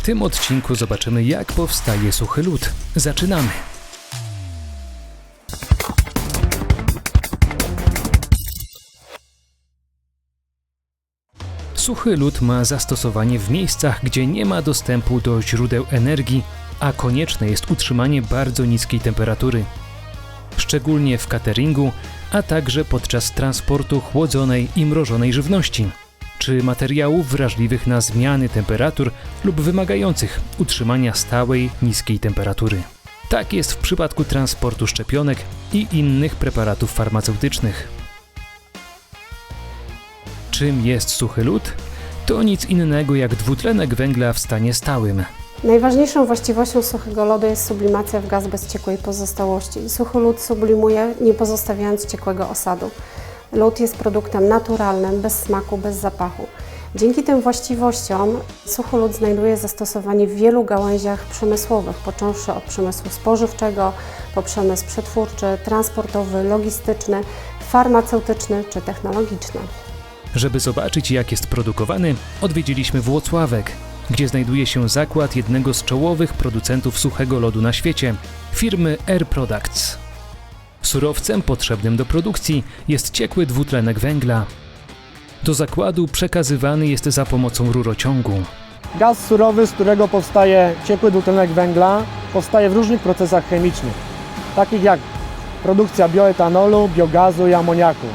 W tym odcinku zobaczymy, jak powstaje suchy lód. Zaczynamy! Suchy lód ma zastosowanie w miejscach, gdzie nie ma dostępu do źródeł energii, a konieczne jest utrzymanie bardzo niskiej temperatury. Szczególnie w cateringu, a także podczas transportu chłodzonej i mrożonej żywności, czy materiałów wrażliwych na zmiany temperatur lub wymagających utrzymania stałej, niskiej temperatury. Tak jest w przypadku transportu szczepionek i innych preparatów farmaceutycznych. Czym jest suchy lód? To nic innego jak dwutlenek węgla w stanie stałym. Najważniejszą właściwością suchego lodu jest sublimacja w gaz bez ciekłej pozostałości. Suchy lód sublimuje, nie pozostawiając ciekłego osadu. Lód jest produktem naturalnym, bez smaku, bez zapachu. Dzięki tym właściwościom suchy lód znajduje zastosowanie w wielu gałęziach przemysłowych, począwszy od przemysłu spożywczego, po przemysł przetwórczy, transportowy, logistyczny, farmaceutyczny czy technologiczny. Żeby zobaczyć, jak jest produkowany, odwiedziliśmy Włocławek, gdzie znajduje się zakład jednego z czołowych producentów suchego lodu na świecie firmy Air Products. Surowcem potrzebnym do produkcji jest ciekły dwutlenek węgla. Do zakładu przekazywany jest za pomocą rurociągu. Gaz surowy, z którego powstaje ciekły dwutlenek węgla, powstaje w różnych procesach chemicznych, takich jak produkcja bioetanolu, biogazu i amoniaku.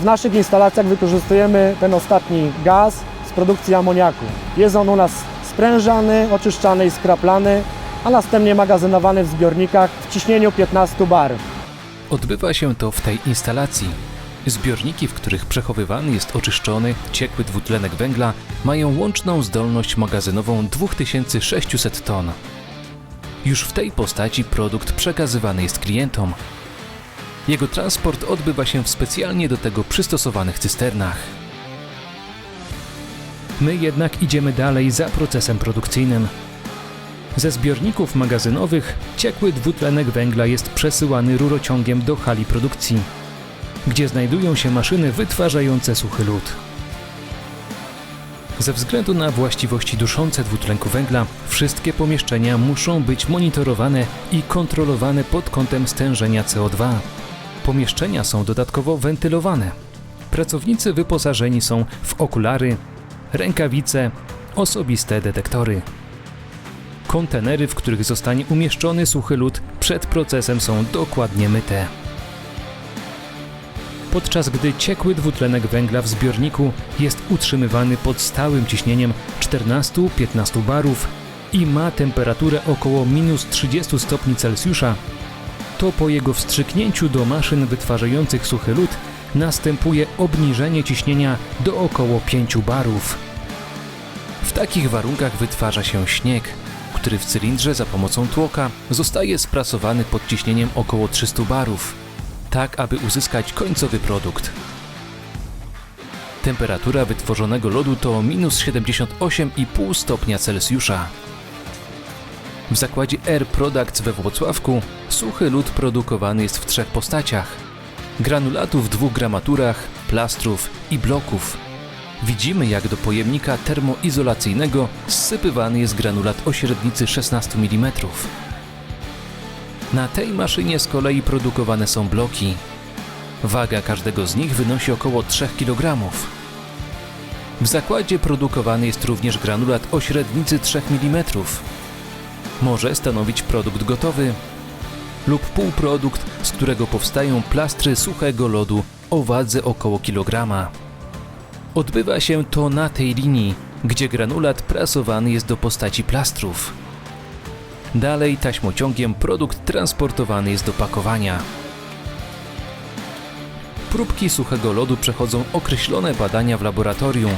W naszych instalacjach wykorzystujemy ten ostatni gaz z produkcji amoniaku. Jest on u nas sprężany, oczyszczany i skraplany, a następnie magazynowany w zbiornikach w ciśnieniu 15 bar. Odbywa się to w tej instalacji. Zbiorniki, w których przechowywany jest oczyszczony, ciekły dwutlenek węgla, mają łączną zdolność magazynową 2600 ton. Już w tej postaci produkt przekazywany jest klientom. Jego transport odbywa się w specjalnie do tego przystosowanych cysternach. My jednak idziemy dalej za procesem produkcyjnym. Ze zbiorników magazynowych ciekły dwutlenek węgla jest przesyłany rurociągiem do hali produkcji, gdzie znajdują się maszyny wytwarzające suchy lód. Ze względu na właściwości duszące dwutlenku węgla, wszystkie pomieszczenia muszą być monitorowane i kontrolowane pod kątem stężenia CO2. Pomieszczenia są dodatkowo wentylowane. Pracownicy wyposażeni są w okulary, rękawice, osobiste detektory. Kontenery, w których zostanie umieszczony suchy lód, przed procesem są dokładnie myte. Podczas gdy ciekły dwutlenek węgla w zbiorniku jest utrzymywany pod stałym ciśnieniem 14-15 barów i ma temperaturę około minus 30 stopni Celsjusza, to po jego wstrzyknięciu do maszyn wytwarzających suchy lód następuje obniżenie ciśnienia do około 5 barów. W takich warunkach wytwarza się śnieg, który w cylindrze za pomocą tłoka zostaje sprasowany pod ciśnieniem około 300 barów, tak aby uzyskać końcowy produkt. Temperatura wytworzonego lodu to minus 78,5 stopnia Celsjusza. W zakładzie Air Products we Włocławku suchy lód produkowany jest w trzech postaciach: granulatu w dwóch gramaturach, plastrów i bloków. Widzimy, jak do pojemnika termoizolacyjnego zsypywany jest granulat o średnicy 16 mm. Na tej maszynie z kolei produkowane są bloki. Waga każdego z nich wynosi około 3 kg. W zakładzie produkowany jest również granulat o średnicy 3 mm. Może stanowić produkt gotowy lub półprodukt, z którego powstają plastry suchego lodu o wadze około kilograma. Odbywa się to na tej linii, gdzie granulat prasowany jest do postaci plastrów. Dalej taśmociągiem produkt transportowany jest do pakowania. Próbki suchego lodu przechodzą określone badania w laboratorium.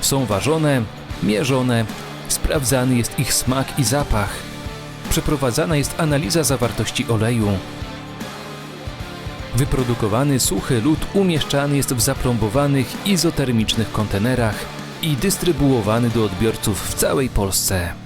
Są ważone, mierzone, sprawdzany jest ich smak i zapach. Przeprowadzana jest analiza zawartości oleju. Wyprodukowany suchy lód umieszczany jest w zaplombowanych izotermicznych kontenerach i dystrybuowany do odbiorców w całej Polsce.